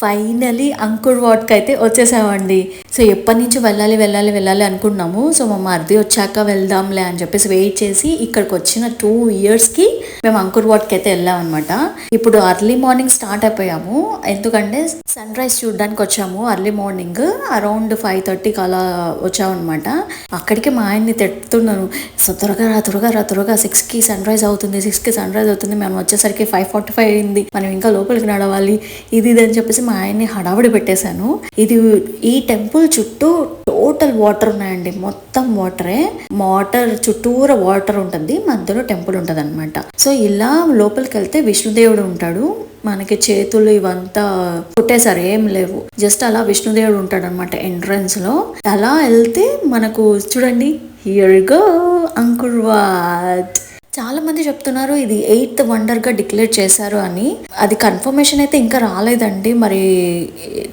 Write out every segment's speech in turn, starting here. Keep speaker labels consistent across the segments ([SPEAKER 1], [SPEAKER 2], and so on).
[SPEAKER 1] Finally Ankur వాట్కి అయితే వచ్చేసామండి. So ఎప్పటి నుంచి వెళ్ళాలి వెళ్ళాలి వెళ్ళాలి అనుకున్నాము. సో మా మరిది వచ్చాక వెళ్దాంలే అని చెప్పేసి వెయిట్ చేసి ఇక్కడికి వచ్చిన టూ ఇయర్స్కి మేము అంకుర్ వాట్కి అయితే వెళ్ళాం అనమాట ఇప్పుడు అర్లీ మార్నింగ్ స్టార్ట్ అయిపోయాము. ఎందుకంటే సన్ రైజ్ చూడడానికి వచ్చాము అర్లీ మార్నింగ్. అరౌండ్ ఫైవ్ థర్టీకి అలా వచ్చామన్నమాట. అక్కడికి మా ఆయన్ని తిట్టుతున్నాను సో త్వరగా రా త్వరగా రా త్వరగా సిక్స్కి సన్ రైజ్ అవుతుంది సిక్స్కి సన్ రైజ్ అవుతుంది. మేము వచ్చేసరికి ఫైవ్ ఫార్టీ ఫైవ్ అయింది. మనం ఇంకా లోపలికి నడవాలి. ఇది ఇది అని చెప్పేసి మా ఆయన్ని హడావుడి పెట్టేశాను. ఇది ఈ టెంపుల్ చుట్టూ టోటల్ వాటర్ ఉన్నాయండి. మొత్తం వాటరే. వాటర్ చుట్టూరా వాటర్ ఉంటుంది. మధ్యలో టెంపుల్ ఉంటుంది అనమాట సో ఇలా లోపలికి వెళ్తే విష్ణుదేవుడు ఉంటాడు. మనకి చేతులు ఇవంతా కొట్టేశారు. ఏం లేవు. జస్ట్ అలా విష్ణుదేవుడు ఉంటాడు అనమాట ఎంట్రన్స్లో. అలా వెళ్తే మనకు చూడండి. హియర్ గో అంకుర్వాట్ చాలా మంది చెప్తున్నారు ఇది ఎయిత్ వండర్గా డిక్లేర్ చేశారు అని. అది కన్ఫర్మేషన్ అయితే ఇంకా రాలేదండి మరి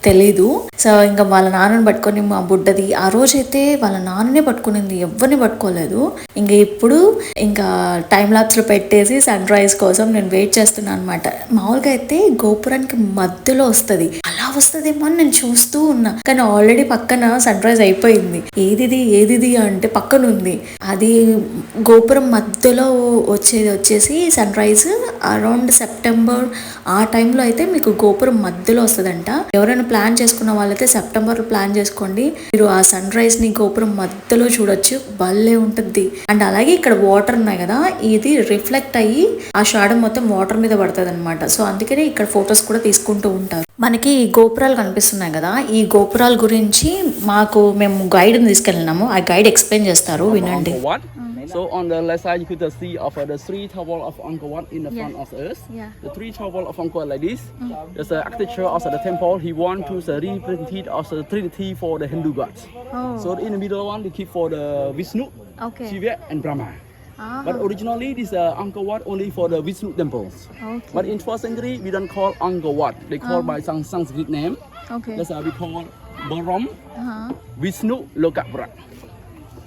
[SPEAKER 1] తెలీదు. సో ఇంకా వాళ్ళ నాన్నని పట్టుకొని మా బుడ్డది ఆ రోజైతే వాళ్ళ నాన్ననే పట్టుకునింది ఎవరిని పట్టుకోలేదు. ఇంకా ఇప్పుడు ఇంకా టైం లాప్స్లో పెట్టేసి సన్ రైజ్ కోసం నేను వెయిట్ చేస్తున్నాను అనమాట మామూలుగా అయితే గోపురానికి మధ్యలో వస్తుంది. అలా వస్తుందేమో అని నేను చూస్తూ ఉన్నా. కానీ ఆల్రెడీ పక్కన సన్ రైజ్ అయిపోయింది. ఏదిది ఏదిది అంటే పక్కన ఉంది అది గోపురం మధ్యలో వచ్చేది వచ్చేసి సన్ రైజ్ అరౌండ్ సెప్టెంబర్ ఆ టైంలో అయితే మీకు గోపురం మధ్యలో వస్తుందంట. ఎవరైనా ప్లాన్ చేసుకున్న వాళ్ళైతే సెప్టెంబర్ ప్లాన్ చేసుకోండి. మీరు ఆ సన్ రైజ్ని గోపురం మధ్యలో చూడొచ్చు. భలే ఉంటుంది. అండ్ అలాగే ఇక్కడ వాటర్ ఉన్నాయి కదా ఇది రిఫ్లెక్ట్ అయ్యి ఆ షాడో మొత్తం వాటర్ మీద పడుతుంది అనమాట సో అందుకనే ఇక్కడ ఫొటోస్ కూడా తీసుకుంటూ ఉంటారు. మనకి ఈ గోపురాలు కనిపిస్తున్నాయి కదా ఈ గోపురాల గురించి మాకు మేము గైడ్ తీసుకెళ్ళినాము. ఆ గైడ్ ఎక్స్ప్లెయిన్ చేస్తారు వినండి.
[SPEAKER 2] So on the left side, you could uh, see of uh, the three tower of Angkor Wat in the front of us.
[SPEAKER 3] Yeah.
[SPEAKER 2] The three tower of Angkor Wat like this. There's the architecture of the temple. He want to uh, represent it as a trinity for the Hindu gods.
[SPEAKER 3] Oh.
[SPEAKER 2] So in the middle one, they keep for the Vishnu,
[SPEAKER 3] Okay.
[SPEAKER 2] Shiva, and Brahma.
[SPEAKER 3] Ah.
[SPEAKER 2] But originally, this uh, Angkor Wat only for the Vishnu temples.
[SPEAKER 3] Okay.
[SPEAKER 2] But in first century, we don't call Angkor Wat. They call by some Sanskrit name.
[SPEAKER 3] Okay.
[SPEAKER 2] That's how we call Barom
[SPEAKER 3] Uh-huh.
[SPEAKER 2] Vishnu Lokapura.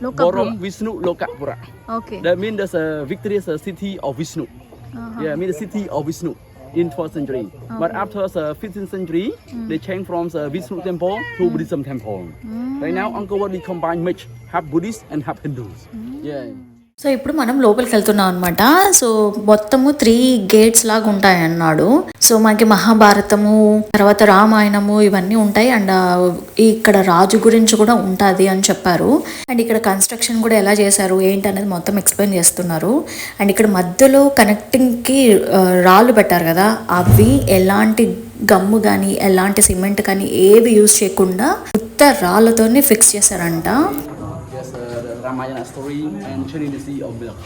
[SPEAKER 2] Barom Vishnu Lokapura.
[SPEAKER 3] Okay.
[SPEAKER 2] That means there's a victorious a city of Vishnu.
[SPEAKER 3] Uh-huh.
[SPEAKER 2] Yeah, I mean the city of Vishnu in 12th century. But after uh, the 15th century, mm. they changed from the Vishnu temple to mm. Buddhism temple. Mm. Right now, Angkor Wat we combine much half Buddhist and half Hindus. Yeah.
[SPEAKER 1] So ఇప్పుడు మనం లోపలికి వెళ్తున్నాం అనమాట so మొత్తము three gates లాగా ఉంటాయి అన్నాడు. So మనకి మహాభారతము తర్వాత రామాయణము ఇవన్నీ ఉంటాయి. అండ్ ఇక్కడ రాజు గురించి కూడా ఉంటుంది అని చెప్పారు. అండ్ ఇక్కడ కన్స్ట్రక్షన్ కూడా ఎలా చేశారు ఏంటి అనేది మొత్తం ఎక్స్ప్లెయిన్ చేస్తున్నారు. అండ్ ఇక్కడ మధ్యలో కనెక్టింగ్కి రాళ్ళు పెట్టారు కదా. అవి ఎలాంటి గమ్ము కానీ ఎలాంటి సిమెంట్ కానీ ఏవి యూజ్ చేయకుండా ఉత్త రాళ్ళతోనే ఫిక్స్ చేశారంట.
[SPEAKER 2] Ramayana story and Trinity of milk.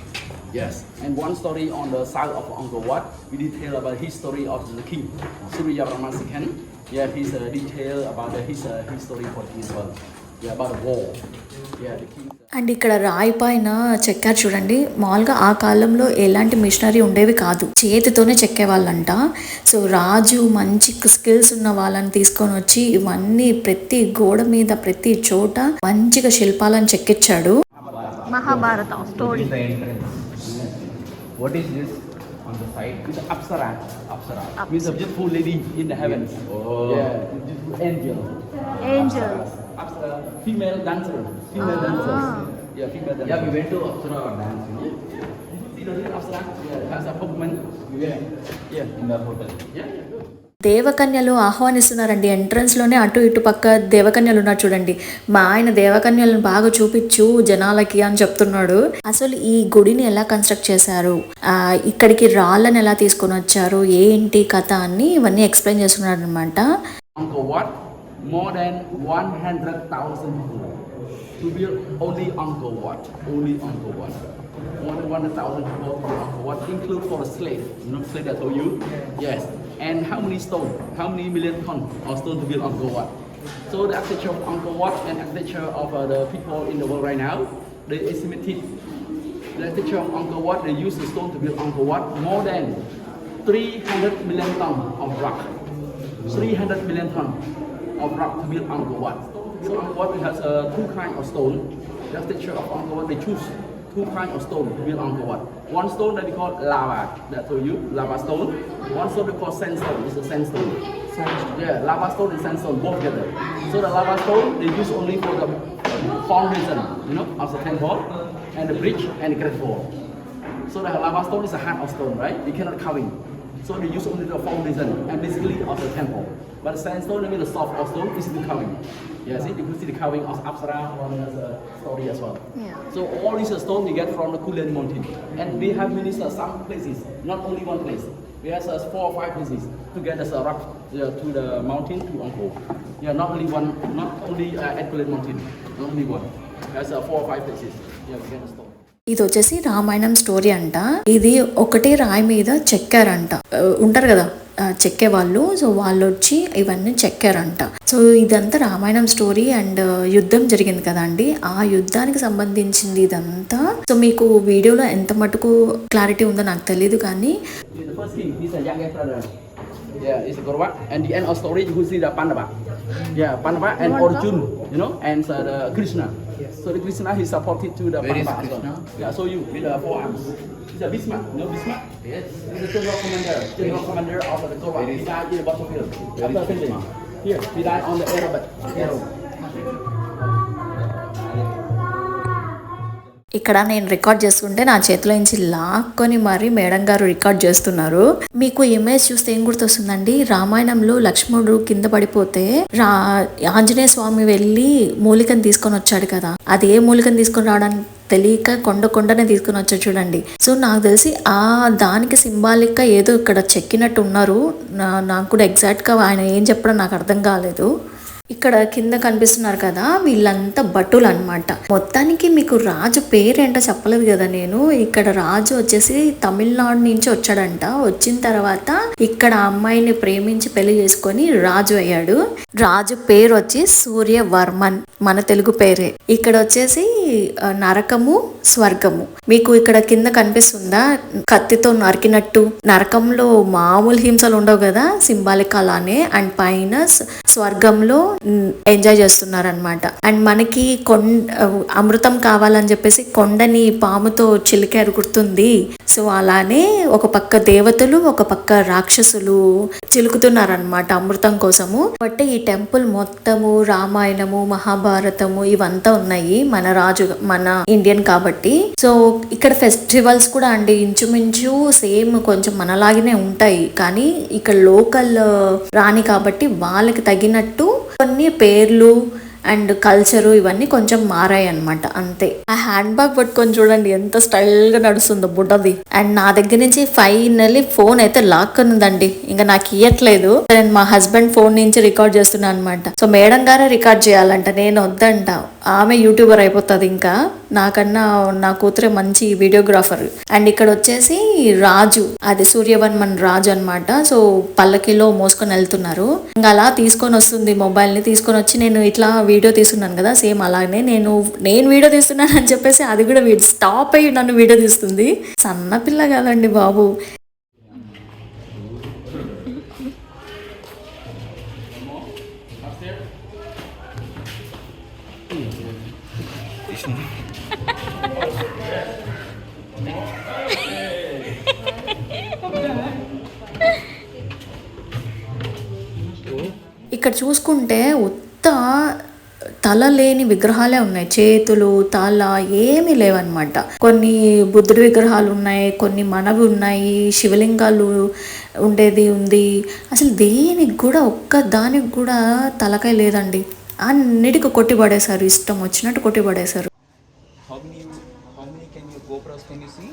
[SPEAKER 2] Yes, and one story on the side of Angkor Wat, we detail about his story of the king, Surya Brahman II. Yeah, his uh, detail about the, his uh, history for his well. Yeah, about the war. Yeah, the king.
[SPEAKER 1] And ఇక్కడ రాయి పైన చెక్కారు చూడండి మామూలుగా ఆ కాలంలో ఎలాంటి machinery ఉండేవి కాదు చేతితోనే చెక్కేవాళ్ళంట సో రాజు మంచి స్కిల్స్ ఉన్న వాళ్ళని తీసుకొని వచ్చి ఇవన్నీ ప్రతి గోడ మీద ప్రతి చోట మంచిగా శిల్పాలను చెక్కిచ్చాడు
[SPEAKER 3] Mahabharata story.
[SPEAKER 2] What is this on the side? It's Apsara. Apsara. Means a beautiful lady in the heavens. Oh. Yeah, beautiful angel.
[SPEAKER 3] Angels.
[SPEAKER 2] Apsara, female dancer. Female ah. dancers. Yeah, female dancer.
[SPEAKER 4] Yeah, we went to Apsara dance
[SPEAKER 2] See the real Apsara? Yeah, that's a Pokemon. Yeah. Yeah.
[SPEAKER 4] in the hotel.
[SPEAKER 2] Yeah, yeah, good.
[SPEAKER 1] దేవకన్యలు ఆహ్వానిస్తున్నారండి ఎంట్రన్స్లోనే అటు ఇటు పక్క దేవకన్యలు ఉన్నారు చూడండి మా ఆయన దేవకన్యలను బాగా చూపించు జనాలకి అని చెప్తున్నాడు అసలు ఈ గుడిని ఎలా కన్స్ట్రక్ట్ చేశారు ఇక్కడికి రాళ్ళని ఎలా తీసుకొని వచ్చారు ఏంటి కథ అని ఇవన్నీ ఎక్స్ప్లెయిన్ చేస్తున్నాడు అనమాట
[SPEAKER 2] to build only Angkor Wat, only Angkor Wat. More than 100,000 people to Angkor Wat, include for the slave. You know slave I told you? Yes. And how many stone? How many million ton of stone to build Angkor Wat? So the architecture of Angkor Wat and architecture of uh, the people in the world right now, they estimated the architecture of Angkor Wat, they use the stone to build Angkor Wat more than 300 million ton of rock. 300 million ton of rock to build Angkor Wat. So Angkor Wat has uh, two kinds of stone. The architecture of Angkor Wat, they choose two kinds of stone to build Angkor Wat. One stone that we call lava, that told you, lava stone. One stone we call sandstone, it's a sandstone. Yeah, lava stone and sandstone both together. So the lava stone they use only for the foundation, you know, of the temple and the bridge and the great wall. So the lava stone is a hard of stone, right? You cannot carving. So they use only the foundation and basically of the temple. But the sandstone, I mean the soft of stone, is the carving. Yeah, see, you can see the carving of Apsara on the story as well.
[SPEAKER 3] Yeah.
[SPEAKER 2] So all these stone we get from the Kulen mountain. And we have many uh, some places, not only one place. We have uh, four or five places to get us a rock uh, to the mountain to Angkor. Yeah, not only one, not only uh, at Kulen mountain, not only one. There's uh, four or five places. Yeah, we get a stone.
[SPEAKER 1] ఇది వచ్చేసి Ramayanam story అంట ఇది ఒకటే రాయి మీద చెక్కారంట ఆ, ఉంటారు కదా ఆ, చెక్కే వాళ్ళు సో వాళ్ళు వచ్చి ఇవన్నీ చెక్కారంట సో ఇదంతా రామాయణం స్టోరీ అండ్ యుద్ధం జరిగింది కదండి ఆ యుద్ధానికి సంబంధించింది ఇదంతా సో మీకు వీడియోలో ఎంత మటుకు క్లారిటీ ఉందో నాకు తెలియదు కానీ.
[SPEAKER 2] Yeah, it's Gaurav. And the end of story, you will see the Pandava. Yeah, Pandava and Arjun, you know, and uh, the Krishna. So the Krishna, he supported to the
[SPEAKER 4] Where
[SPEAKER 2] Pandava as well.
[SPEAKER 4] Krishna?
[SPEAKER 2] Yeah, so you with the four arms. Bhisma. You know Bhisma? Yes. He's the general commander. General commander of the Gaurav. He died in the battlefield. After finishing. Here, he died on the aerobat. Arrow.
[SPEAKER 1] ఇక్కడ నేను record చేస్తుంటే నా చేతిలో నుంచి లాక్కొని మరి madam గారు record చేస్తున్నారు మీకు ఇమేజ్ చూస్తే ఏం గుర్తొస్తుందండి రామాయణంలో లక్ష్మణుడు కింద పడిపోతే రా ఆంజనేయ స్వామి వెళ్ళి మూలికను తీసుకొని వచ్చాడు కదా అది ఏ మూలికను తీసుకొని రావడానికి తెలియక కొండ కొండనే తీసుకుని వచ్చాడు చూడండి. సో నాకు తెలిసి ఆ దానికి సింబాలిక్గా ఏదో ఇక్కడ చెక్కినట్టు ఉన్నారు. నా- నాకు కూడా ఎగ్జాక్ట్గా ఆయన ఏం చెప్పడం నాకు అర్థం కాలేదు. ఇక్కడ కింద కనిపిస్తున్నారు కదా వీళ్ళంతా భటులు అనమాట మొత్తానికి మీకు రాజు పేరేంటో చెప్పలేదు కదా నేను. ఇక్కడ రాజు వచ్చేసి తమిళనాడు నుంచి వచ్చాడంట. వచ్చిన తర్వాత ఇక్కడ అమ్మాయిని ప్రేమించి పెళ్ళి చేసుకొని రాజు అయ్యాడు. రాజు పేరు వచ్చి సూర్యవర్మన్ మన తెలుగు పేరే. ఇక్కడ వచ్చేసి నరకము స్వర్గము. మీకు ఇక్కడ కింద కనిపిస్తుందా? కత్తితో నరికినట్టు. నరకంలో మామూలు హింసలు ఉండవు కదా సింబాలిక్ అలానే. అండ్ పైన స్వర్గంలో ఎంజాయ్ చేస్తున్నారనమాట అండ్ మనకి కొండ అమృతం కావాలని చెప్పేసి కొండని పాముతో చిలికారు గుర్తుంది. సో అలానే ఒక పక్క దేవతలు ఒక పక్క రాక్షసులు చిలుకుతున్నారనమాట అమృతం కోసము. బట్ ఈ టెంపుల్ మొత్తము రామాయణము మహాభారతము ఇవంతా ఉన్నాయి మన రాజు మన ఇండియన్ కాబట్టి. సో ఇక్కడ ఫెస్టివల్స్ కూడా అండి ఇంచుమించు సేమ్ కొంచెం మనలాగానే ఉంటాయి. కానీ ఇక్కడ లోకల్ రాని కాబట్టి వాళ్ళకి తగినట్టు కొన్ని పేర్లు అండ్ కల్చరు ఇవన్నీ కొంచెం మారాయి అనమాట అంతే. ఆ హ్యాండ్ బ్యాగ్ పట్టుకొని చూడండి ఎంత స్టైల్గా నడుస్తుందో బుడ్డది అండ్ నా దగ్గర నుంచి ఫైనల్లీ ఫోన్ అయితే లాక్కొని ఉందండి ఇంకా నాకు ఇయ్యట్లేదు. నేను మా హస్బెండ్ ఫోన్ నుంచి రికార్డ్ చేస్తున్నాను అనమాట సో మేడం గారే రికార్డ్ చేయాలంట నేను వద్దంట. ఆమె యూట్యూబర్ అయిపోతుంది ఇంకా. నాకన్నా నా కూతురే మంచి వీడియోగ్రాఫర్ అండ్ ఇక్కడ వచ్చేసి రాజు అది సూర్యవర్మన్ రాజు అనమాట సో పల్లకిలో మోసుకొని వెళ్తున్నారు. ఇంకా అలా తీసుకొని వస్తుంది మొబైల్ని తీసుకొని వచ్చి నేను ఇట్లా వీడియో తీస్తున్నాను కదా సేమ్ అలానే నేను నేను వీడియో తీస్తున్నాను అని చెప్పేసి అది కూడా స్టాప్ అయ్యి నన్ను వీడియో తీస్తుంది. సన్న పిల్ల కదండి బాబు. ఇక్కడ చూసుకుంటే ఉత్త తల లేని విగ్రహాలే ఉన్నాయి. చేతులు తల ఏమీ లేవన్నమాట. కొన్ని బుద్ధుడి విగ్రహాలు ఉన్నాయి కొన్ని మనవి ఉన్నాయి శివలింగాలు ఉండేది ఉంది. అసలు దేనికి కూడా ఒక్క దానికి కూడా తలకాయ లేదండి. అన్నిటికీ కొట్టి పడేశారు ఇష్టం వచ్చినట్టు కొట్టి పడేశారు.
[SPEAKER 4] How many how can you GoPros can you see?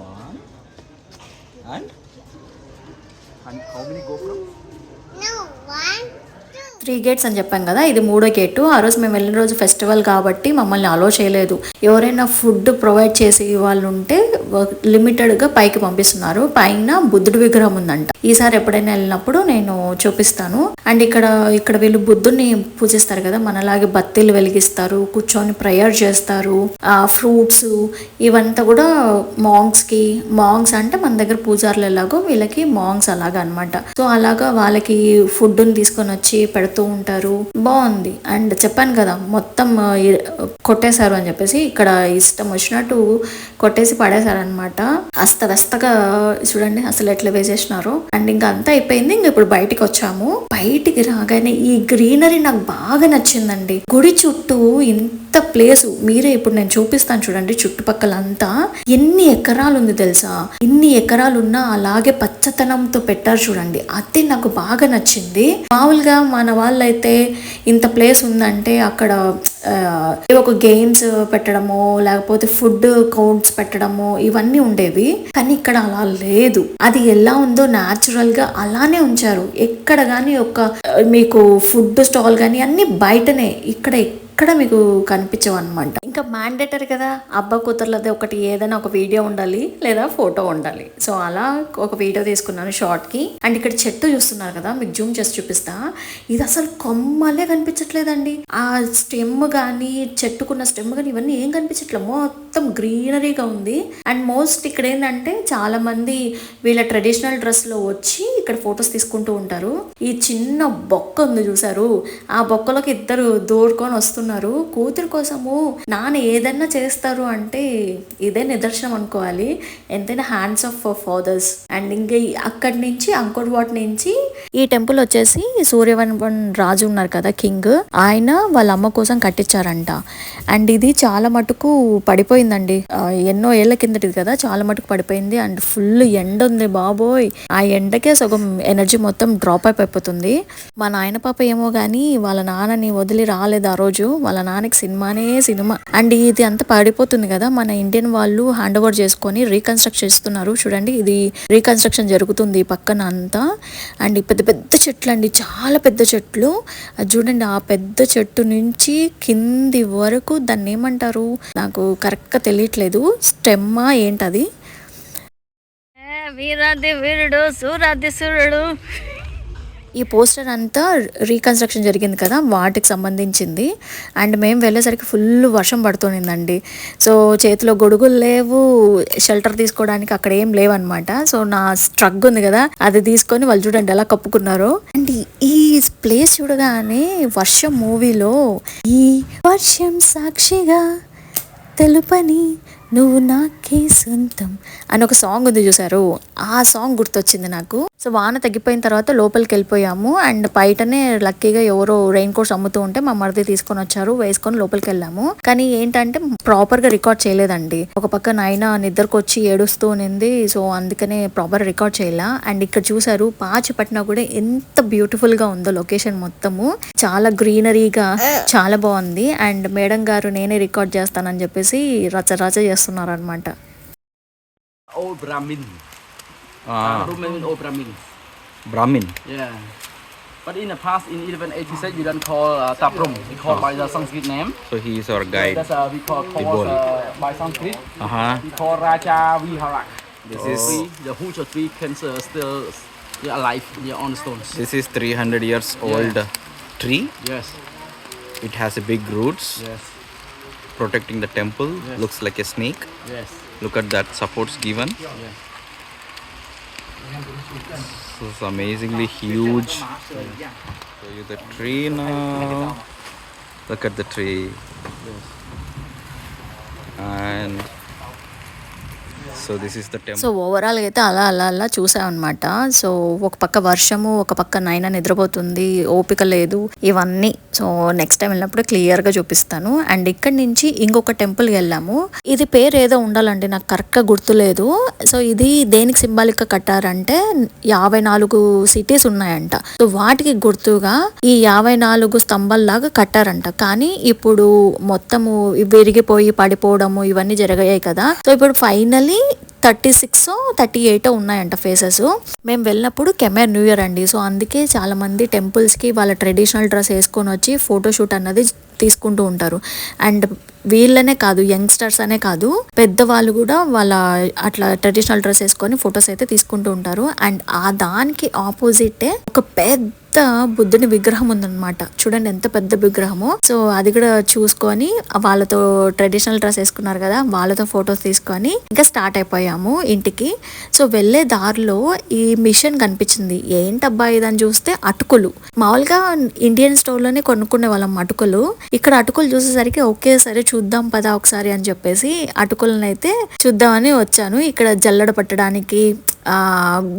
[SPEAKER 4] One and and how many GoPros?
[SPEAKER 1] Three gates అని చెప్పాం కదా ఇది మూడో గేటు. ఆ రోజు మేము వెళ్ళిన రోజు ఫెస్టివల్ కాబట్టి మమ్మల్ని అలో చేయలేదు. ఎవరైనా ఫుడ్ ప్రొవైడ్ చేసే వాళ్ళు ఉంటే లిమిటెడ్గా పైకి పంపిస్తున్నారు. పైన బుద్ధుడి విగ్రహం ఉందంట. ఈసారి ఎప్పుడైనా వెళ్ళినప్పుడు నేను చూపిస్తాను. అండ్ ఇక్కడ ఇక్కడ వీళ్ళు బుద్ధుడిని పూజిస్తారు కదా మనలాగే బత్తీలు వెలిగిస్తారు కూర్చొని ప్రేయర్ చేస్తారు ఆ ఫ్రూట్స్ ఇవంతా కూడా మాంగ్స్కి మాంగ్స్ అంటే మన దగ్గర పూజారులు ఎలాగో వీళ్ళకి మాంగ్స్ అలాగా అన్నమాట. సో అలాగా వాళ్ళకి ఫుడ్ తీసుకొని వచ్చి పెడతారు. పెడుతూ ఉంటారు. బాగుంది. అండ్ చెప్పాను కదా మొత్తం కొట్టేశారు అని చెప్పేసి ఇక్కడ ఇష్టం వచ్చినట్టు కొట్టేసి పడేశారనమాట అస్తవ్యస్తగా చూడండి అసలు ఎట్లా వేసేసినారు. అండ్ ఇంకా అంతా అయిపోయింది. ఇంక ఇప్పుడు బయటికి వచ్చాము. బయటికి రాగానే ఈ గ్రీనరీ నాకు బాగా నచ్చిందండి. గుడి చుట్టూ ఇంత ప్లేసు. మీరే ఇప్పుడు నేను చూపిస్తాను చూడండి చుట్టుపక్కల అంతా ఎన్ని ఎకరాలు ఉంది తెలుసా? ఎన్ని ఎకరాలు ఉన్నా అలాగే పచ్చతనంతో పెట్టారు చూడండి. అది నాకు బాగా నచ్చింది. మామూలుగా మన వాళ్ళైతే ఇంత ప్లేస్ ఉందంటే అక్కడ ఒక గేమ్స్ పెట్టడము లేకపోతే ఫుడ్ కౌంట్స్ పెట్టడము ఇవన్నీ ఉండేవి. కానీ ఇక్కడ అలా లేదు. అది ఎలా ఉందో న్యాచురల్గా అలానే ఉంచారు. ఎక్కడ కానీ ఒక మీకు ఫుడ్ స్టాల్ కానీ అన్ని బయటనే. ఇక్కడ ఎక్కడ మీకు కనిపించవు అనమాట ఇంకా మ్యాండేటరీ కదా అబ్బా కూతుర్లది ఒకటి ఏదైనా ఒక వీడియో ఉండాలి లేదా ఫోటో ఉండాలి. సో అలా ఒక వీడియో తీసుకున్నాను షార్ట్కి అండ్ ఇక్కడ చెట్టు చూస్తున్నారు కదా మీకు జూమ్ చేసి చూపిస్తా. ఇది అసలు కొమ్మలే కనిపించట్లేదండి. ఆ స్టెమ్ కానీ చెట్టుకున్న స్టెమ్ కానీ ఇవన్నీ ఏం కనిపించట్లేదు. మొత్తం గ్రీనరీగా ఉంది. అండ్ మోస్ట్ ఇక్కడ ఏంటంటే చాలా మంది వీళ్ళ ట్రెడిషనల్ డ్రెస్లో వచ్చి ఇక్కడ ఫొటోస్ తీసుకుంటూ ఉంటారు. ఈ చిన్న బొక్క ఉంది చూసారు ఆ బొక్కలోకి ఇద్దరు దూడుకొని వస్తున్నారు. కూతురు కోసము నాన్న ఏదన్నా చేస్తారు అంటే ఇదే నిదర్శనం అనుకోవాలి. ఎంతైనా హ్యాండ్స్ ఆఫ్ ఫాదర్స్ అండ్ ఇంకా అక్కడి నుంచి అంకోర్ వాట్ నుంచి ఈ టెంపుల్ వచ్చేసి సూర్యవన్ రాజు ఉన్నారు కదా కింగ్ ఆయన వాళ్ళ అమ్మ కోసం కట్టించారంట. అండ్ ఇది చాలా మటుకు పడిపోయిందండి. ఎన్నో ఏళ్ళ కిందటిది కదా చాలా మటుకు పడిపోయింది. అండ్ ఫుల్ ఎండ ఉంది బాబోయ్. ఆ ఎండకే సగం ఎనర్జీ మొత్తం డ్రాప్ అయిపోతుంది. మా నాయన పాప ఏమో కానీ వాళ్ళ నాన్నని వదిలి రాలేదు ఆ రోజు. వాళ్ళ నాన్నకి సినిమానే సినిమా. అండ్ ఇది అంతా పాడిపోతుంది కదా మన ఇండియన్ వాళ్ళు హ్యాండ్ ఓవర్ చేసుకొని రీకన్స్ట్రక్ట్ చేస్తున్నారు. చూడండి ఇది రీకన్స్ట్రక్షన్ జరుగుతుంది పక్కన అంతా. అండ్ పెద్ద పెద్ద చెట్లు అండి చాలా పెద్ద చెట్లు. అది చూడండి ఆ పెద్ద చెట్టు నుంచి కింది వరకు దాన్ని ఏమంటారు? నాకు కరెక్ట్గా తెలియట్లేదు. స్టెమ్మా ఏంటది?
[SPEAKER 3] వీరాది వీరుడు సూరాది సూర్యుడు
[SPEAKER 1] ఈ పోస్టర్ అంతా రీకన్స్ట్రక్షన్ జరిగింది కదా వాటికి సంబంధించింది. అండ్ మేము వెళ్ళేసరికి ఫుల్ వర్షం పడుతుందండి. సో చేతిలో గొడుగులు లేవు షెల్టర్ తీసుకోవడానికి అక్కడ ఏం లేవన్నమాట. సో నా స్ట్రగ్ ఉంది కదా అది తీసుకొని వాళ్ళు చూడండి ఎలా కప్పుకున్నారు. అండ్ ఈ ప్లేస్ చూడగానే వర్షం మూవీలో ఈ వర్షం సాక్షిగా తెలుపని నువ్వు నాకే సొంతం అని ఒక సాంగ్ ఉంది చూసారు. ఆ సాంగ్ గుర్తొచ్చింది నాకు. సో వాన తగ్గిపోయిన తర్వాత లోపలికి వెళ్ళిపోయాము అండ్ బయటనే లక్కీగా ఎవరో రెయిన్ కోట్స్ అమ్ముతూ ఉంటే మా మరిది తీసుకొని వచ్చారు వేసుకొని లోపలికి వెళ్ళాము. కానీ ఏంటంటే ప్రాపర్గా రికార్డ్ చేయలేదండి. ఒక పక్క నాయన నిద్రకు వచ్చి ఏడుస్తూ ఉన్నింది సో అందుకనే ప్రాపర్ రికార్డ్ చేయాల. అండ్ ఇక్కడ చూసారు పాచి పట్టినా కూడా ఎంత బ్యూటిఫుల్గా ఉందో లొకేషన్ మొత్తము. చాలా గ్రీనరీగా చాలా బాగుంది. అండ్ మేడం గారు నేనే రికార్డ్ చేస్తానని చెప్పేసి రచ రచ చేస్తున్నారు అనమాట
[SPEAKER 2] Old Brahmin.
[SPEAKER 4] Ah,
[SPEAKER 2] Brahmin mean old Brahmin.
[SPEAKER 4] Brahmin.
[SPEAKER 2] Yeah. But in the past, in 1186, you don't call uh, Taprum. We call by the Sanskrit name.
[SPEAKER 4] So he is our guide.
[SPEAKER 2] That's uh, we call
[SPEAKER 4] Tibol.
[SPEAKER 2] calls, uh, by Sanskrit.
[SPEAKER 4] Uh huh.
[SPEAKER 2] We call Raja Viharak.
[SPEAKER 4] This
[SPEAKER 2] The
[SPEAKER 4] is
[SPEAKER 2] tree, the huge tree cancer still yeah, alive yeah, on the stones.
[SPEAKER 4] this is 300 years old tree.
[SPEAKER 2] Yes.
[SPEAKER 4] It has a big roots
[SPEAKER 2] Yes.
[SPEAKER 4] protecting the temple.
[SPEAKER 2] Yes.
[SPEAKER 4] Looks like a snake.
[SPEAKER 2] Yes.
[SPEAKER 4] Look at that supports given.
[SPEAKER 2] Yes.
[SPEAKER 4] This is amazingly huge. Show you the tree now. Look at the tree. And so this is the so
[SPEAKER 1] overall అయితే అలా అలా అలా చూసామన్నమాట. So ఒక పక్క వర్షము ఒక పక్క నైనా నిద్రపోతుంది ఓపిక లేదు ఇవన్నీ. సో నెక్స్ట్ టైం వెళ్ళినప్పుడు క్లియర్గా చూపిస్తాను. అండ్ ఇక్కడ నుంచి ఇంకొక టెంపుల్ వెళ్ళాము. ఇది పేరు ఏదో ఉండాలండి నాకు కరెక్ట్గా గుర్తులేదు సో ఇది దేనికి సింబాలిక్గా కట్టారంటే యాభై నాలుగు సిటీస్ ఉన్నాయంట. సో వాటికి గుర్తుగా ఈ యాభై నాలుగు స్తంభాల్లాగా కట్టారంట. కానీ ఇప్పుడు మొత్తము విరిగిపోయి పడిపోవడము ఇవన్నీ జరిగాయి కదా. సో ఇప్పుడు finally thirty six thirty eight ఉన్నాయంట ఫేసెస్ మేము వెళ్ళినప్పుడు కెమెర్ న్యూ ఇయర్ అండి. సో అందుకే చాలా మంది కి వాళ్ళ ట్రెడిషనల్ డ్రెస్ వేసుకొని వచ్చి ఫోటోషూట్ అన్నది తీసుకుంటూ ఉంటారు. అండ్ వీళ్ళనే కాదు యంగ్స్టర్స్ అనే కాదు పెద్దవాళ్ళు కూడా వాళ్ళ అట్లా ట్రెడిషనల్ డ్రెస్ వేసుకొని ఫొటోస్ అయితే తీసుకుంటూ ఉంటారు. అండ్ ఆ దానికి ఆపోజిటే ఒక పెద్ద బుద్ధుని విగ్రహం ఉందన్నమాట. చూడండి ఎంత పెద్ద విగ్రహమో. సో అది కూడా చూసుకొని వాళ్ళతో ట్రెడిషనల్ డ్రెస్ వేసుకున్నారు కదా వాళ్ళతో ఫొటోస్ తీసుకొని ఇంకా స్టార్ట్ అయిపోయాము ఇంటికి. సో వెళ్ళే దారిలో ఈ మిషన్ కనిపించింది. ఏంటబ్బా ఇదని చూస్తే అటుకులు. మామూలుగా ఇండియన్ స్టోర్లోనే కొనుక్కునే వాళ్ళం అటుకులు. ఇక్కడ అటుకులు చూసేసరికి ఓకే సరే చూద్దాం పదా ఒకసారి అని చెప్పేసి అటుకులను అయితే చూద్దామని వచ్చాను. ఇక్కడ జల్లడ పట్టడానికి ఆ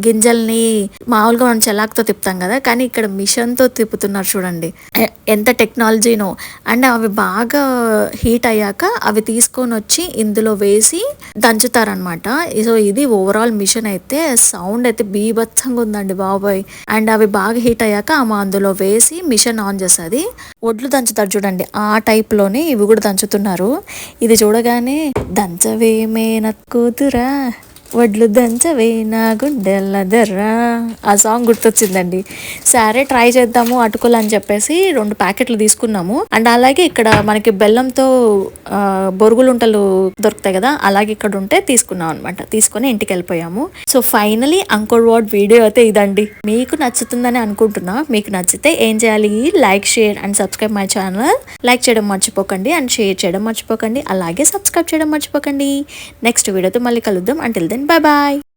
[SPEAKER 1] గింజల్ని మామూలుగా మనం చెలాక్తో తిప్పుతాం కదా కానీ ఇక్కడ మిషన్తో తిప్పుతున్నారు చూడండి. ఎంత టెక్నాలజీనో. అండ్ అవి బాగా హీట్ అయ్యాక అవి తీసుకొని వచ్చి ఇందులో వేసి దంచుతారనమాట సో ఇది ఓవరాల్ మిషన్ అయితే సౌండ్ అయితే బీభత్సంగా ఉందండి బాబాయ్. అండ్ అవి బాగా హీట్ అయ్యాక ఆమె అందులో వేసి మిషన్ ఆన్ చేస్తుంది. ఒడ్లు దంచుతారు చూడండి. ఆ టైప్లోనే ఇవి కూడా దంచుతున్నారు. ఇది చూడగానే దంచవేమే నక్కుతురా వడ్లు దంచవే నా గుండెల దర్రా. ఆ సాంగ్ గుర్తొచ్చిందండి. సరే ట్రై చేద్దాము అటుకులు అని చెప్పేసి రెండు ప్యాకెట్లు తీసుకున్నాము. అండ్ అలాగే ఇక్కడ మనకి బెల్లంతో బొరుగులుంటలు దొరుకుతాయి కదా అలాగే ఇక్కడ ఉంటే తీసుకున్నాం అనమాట తీసుకొని ఇంటికి వెళ్ళిపోయాము so finally Angkor Wat video అయితే ఇదండి. మీకు నచ్చుతుందని అనుకుంటున్నా. మీకు నచ్చితే ఏం చేయాలి? Like share and subscribe my channel. Like చేయడం మర్చిపోకండి అండ్ షేర్ చేయడం మర్చిపోకండి. అలాగే సబ్స్క్రైబ్ చేయడం మర్చిపోకండి. నెక్స్ట్ వీడియోతో మళ్ళీ కలుద్దాం. Until then 拜拜。